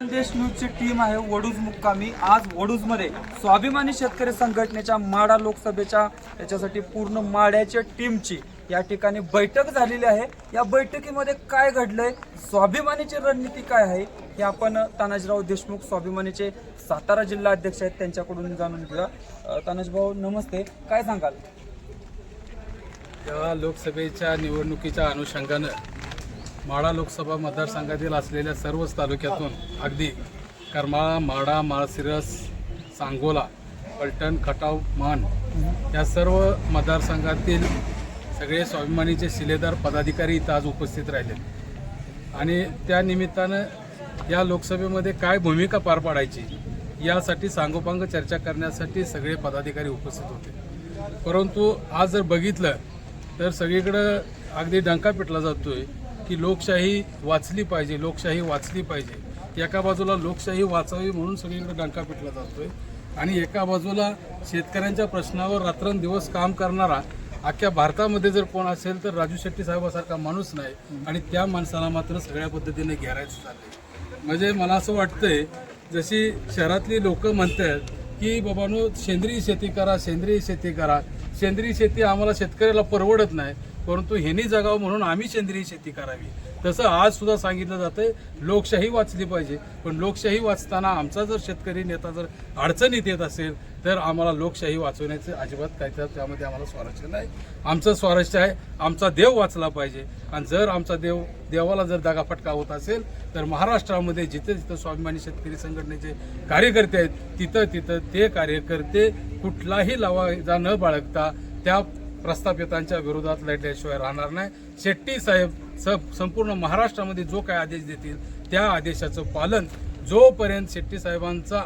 देशमुखची team आहे वडूज मुक्कामी. आज वडूजमध्ये स्वाभिमानी शेतकरी संघटनेच्या माडा लोकसभेच्या याच्यासाठी पूर्ण माड्याच्या टीमची या ठिकाणी बैठक झालेली आहे. या बैठकीमध्ये काय घडलंय? स्वाभिमानीची रणनीती काय आहे? हे आपण तानाजीराव देशमुख स्वाभिमानीचे सातारा जिल्हा अध्यक्ष आहेत त्यांच्याकडून जाणून घेऊया. तानाजीभाऊ नमस्ते. काय सांगाल? या लोकसभेच्या निवडणुकीच्या अनुषंगानं माढा लोकसभा मतदारसंघातील असलेल्या सर्वच तालुक्यातून अगदी करमाळा माढा माळशिरस सांगोला पलटण खटाव मान या सर्व मतदारसंघातील सगळे स्वाभिमानीचे शिलेदार पदाधिकारी इथं आज उपस्थित राहिले. आणि त्या निमित्तानं या लोकसभेमध्ये काय भूमिका पार पाडायची यासाठी सांगोपांग चर्चा करण्यासाठी सगळे पदाधिकारी उपस्थित होते. परंतु आज जर बघितलं तर सगळीकडं अगदी डंका पिटला जातोय. की लोकशाही वाचली पाहिजे लोकशाही वाचली पाहिजे. एका बाजूला लोकशाही वाचावी म्हणून सगळीकडे डंका पिटला जातो आहे आणि एका बाजूला शेतकऱ्यांच्या प्रश्नावर रात्रंदिवस काम करणारा अख्ख्या भारतामध्ये जर कोण असेल तर राजू शेट्टी साहेबासारखा माणूस नाही. आणि त्या माणसाला मात्र सगळ्या पद्धतीने घेरायचं चाललंय. म्हणजे मला असं वाटतंय जशी शहरातली लोकं म्हणतात की बाबानो सेंद्रिय शेती करा सेंद्रिय शेती करा. सेंद्रिय शेती आम्हाला शेतकऱ्याला परवडत नाही. परंतु ह्यांनी जगावं म्हणून आम्ही सेंद्रिय शेती करावी. तसं आज सुद्धा सांगितलं आहे लोकशाही वाचली पाहिजे. पण लोकशाही वाचताना आमचा जर शेतकरी नेता जर अडचणीत येत असेल तर आम्हाला लोकशाही वाचवण्याचं अजिबात काय त्यामध्ये आम्हाला स्वारस्य नाही. आमचं स्वारस्य आहे आमचा देव वाचला पाहिजे. आणि जर आमचा देव देवाला जर दगाफटका होत असेल तर महाराष्ट्रामध्ये जिथे जिथं स्वाभिमानी शेतकरी संघटनेचे कार्यकर्ते आहेत तिथं तिथं ते कार्यकर्ते कुठलाही लावायचा न बाळगता त्या प्रस्थापितांच्या विरोधात लढल्याशिवाय राहणार नाही. शेट्टी साहेब स- संपूर्ण महाराष्ट्रामध्ये जो काय आदेश देतील त्या आदेशाचं पालन जोपर्यंत शेट्टी साहेबांचा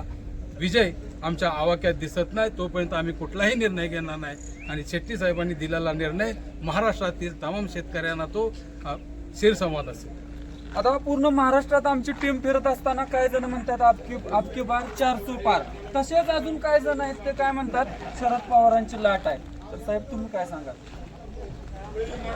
विजय आमच्या आवाक्यात दिसत नाही तोपर्यंत आम्ही कुठलाही निर्णय घेणार नाही. आणि शेट्टी साहेबांनी दिलेला निर्णय महाराष्ट्रातील तमाम शेतकऱ्यांना तो शिरसंवाद असेल. आता पूर्ण महाराष्ट्रात आमची टीम फिरत असताना काही जण म्हणतात आपकी आपकी बार चार सो पार. तसेच अजून काय जण आहेत ते काय म्हणतात शरद पवारांची लाट आहे. तर साहेब तुम्ही काय सांगाल?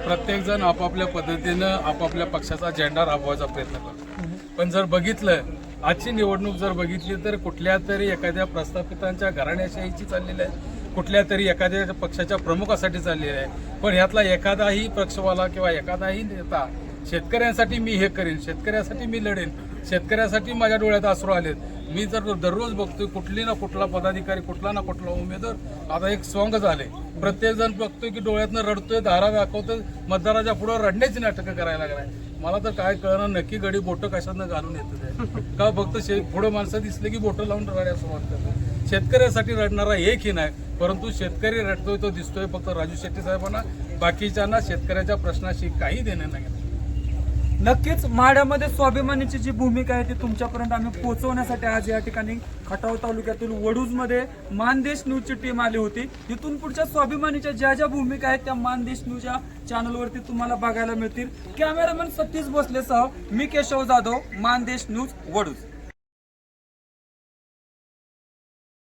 प्रत्येकजण आपापल्या पद्धतीनं आपापल्या पक्षाचा झेंडा राबवायचा प्रयत्न करतो. पण जर बघितलं आजची निवडणूक जर बघितली तर कुठल्या तरी एखाद्या प्रस्थापितांच्या घराण्याशाहीची चाललेली आहे. कुठल्या तरी एखाद्या पक्षाच्या प्रमुखासाठी चाललेली आहे. पण ह्यातला एखादाही पक्षवाला किंवा एखादाही नेता शेतकऱ्यांसाठी मी हे करेन शेतकऱ्यासाठी मी लढेन शेतकऱ्यासाठी माझ्या डोळ्यात अश्रू आलेत. मी जर दररोज बघतोय कुठली ना कुठला पदाधिकारी कुठला ना कुठला उमेदवार आता एक सॉंग झाले. प्रत्येक जण बघतोय की डोळ्यातनं रडतोय धारा दाखवतोय मतदाराच्या पुढे रडण्याची नाटकं करायला लागलाय. मला तर काय कळणार नक्की गडी बोटं कशातनं घालून येतं का फक्त शे पुढं माणसं दिसले की बोटं लावून रडायला सुरुवात करतात? शेतकऱ्यासाठी रडणारा एकही नाही परंतु शेतकरी रडतोय तो दिसतोय फक्त राजू शेट्टी साहेबांना. बाकीच्यांना शेतकऱ्याच्या प्रश्नाशी काही देणं नाही. नक्कीच माड्यामध्ये स्वाभिमानीची जी भूमिका आहे ती तुमच्यापर्यंत आम्ही पोहोचवण्यासाठी आज या ठिकाणी खटाव तालुक्यातील वडूजमध्ये मानदेश न्यूजची टीम आली होती. इथून पुढच्या स्वाभिमानीच्या ज्या ज्या भूमिका आहेत त्या मानदेश न्यूजच्या चॅनलवरती तुम्हाला बघायला मिळतील. कॅमेरामॅन सतीश भोसलेसह मी केशव जाधव मानदेश न्यूज वडूज.